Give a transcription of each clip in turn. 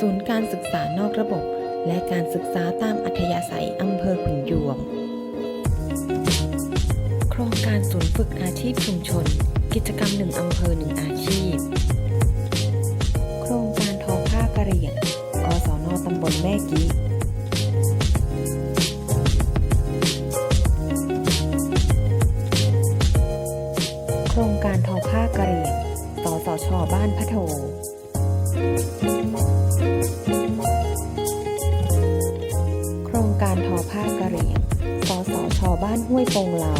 ศูนย์การศึกษานอกระบบ และการศึกษาตามอัธยาศัยอำเภอขุนยวม โครงการศูนย์ฝึกอาชีพชุมชน กิจกรรมหนึ่งอำเภอหนึ่งอาชีพ โครงการทอผ้ากระเหรี่ยงกศนตำบลแม่กี้ ห้วยโปงเหลา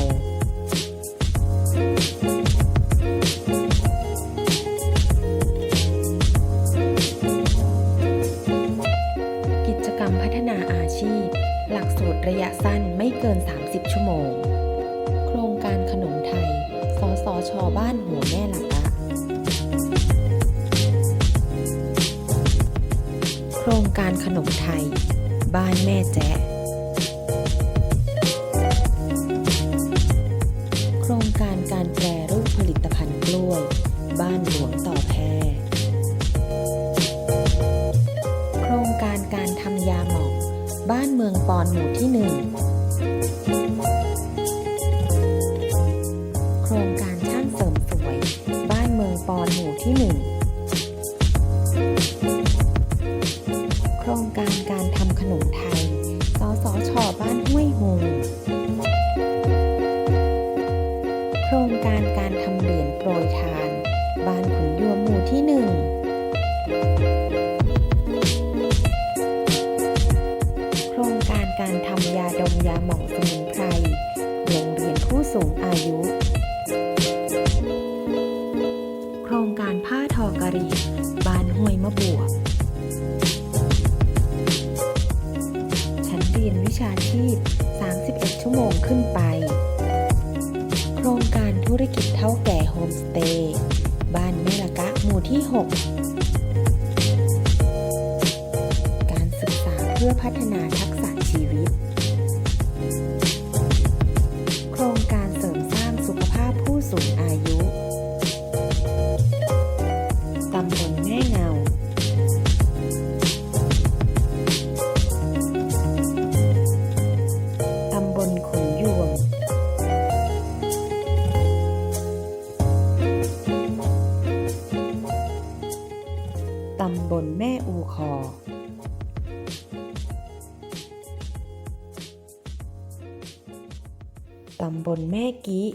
กิจกรรมพัฒนาอาชีพ หลักสูตรระยะสั้นไม่เกิน 30 ชั่วโมง โครงการขนมไทย สสช บ้านหัวแม่หลักะโครงการขนมไทย บ้านแม่แจ๊ กรณ์หมู่ที่ 1 โครงการช่างเสริมสวย บ้านเมืองปอนหมู่ที่ 1 ยุ โครงการผ้าทอกะหรี่บ้านห้วยมะบวกฉันเรียนวิชาชีพ 31 ชั่วโมงขึ้นไป โครงการธุรกิจเท่าแก่โฮมสเตย์บ้านแม่ละกะหมู่ที่ 6 การศึกษาเพื่อพัฒนาทักษะชีวิต ลแม่อูคอ ตำบลแม่กี้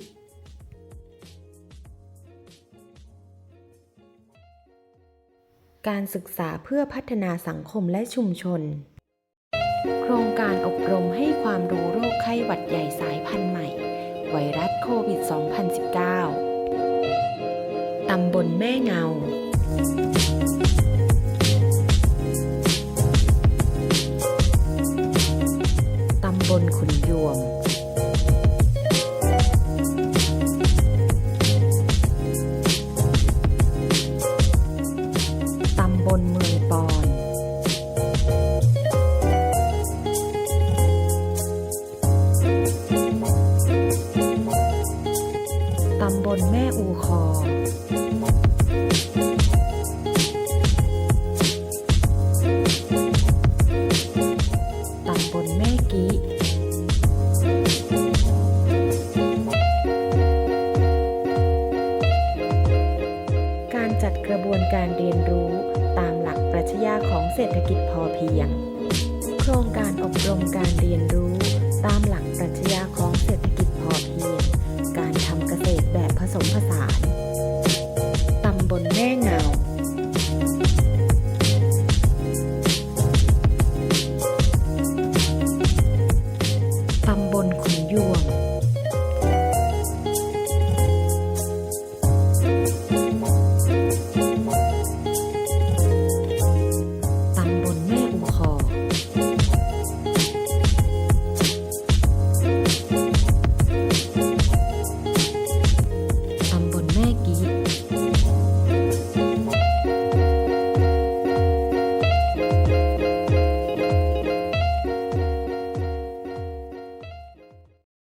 การศึกษาเพื่อพัฒนาสังคมและชุมชน โครงการอบรมให้ความรู้โรคไข้หวัดใหญ่สายพันธุ์ใหม่ ไวรัสโควิด 2019 ตำบลแม่เงา ตำบลเมืองปอน กระบวนการเรียนรู้ตามหลักปรัชญาของเศรษฐกิจพอเพียง โครงการอบรมการเรียนรู้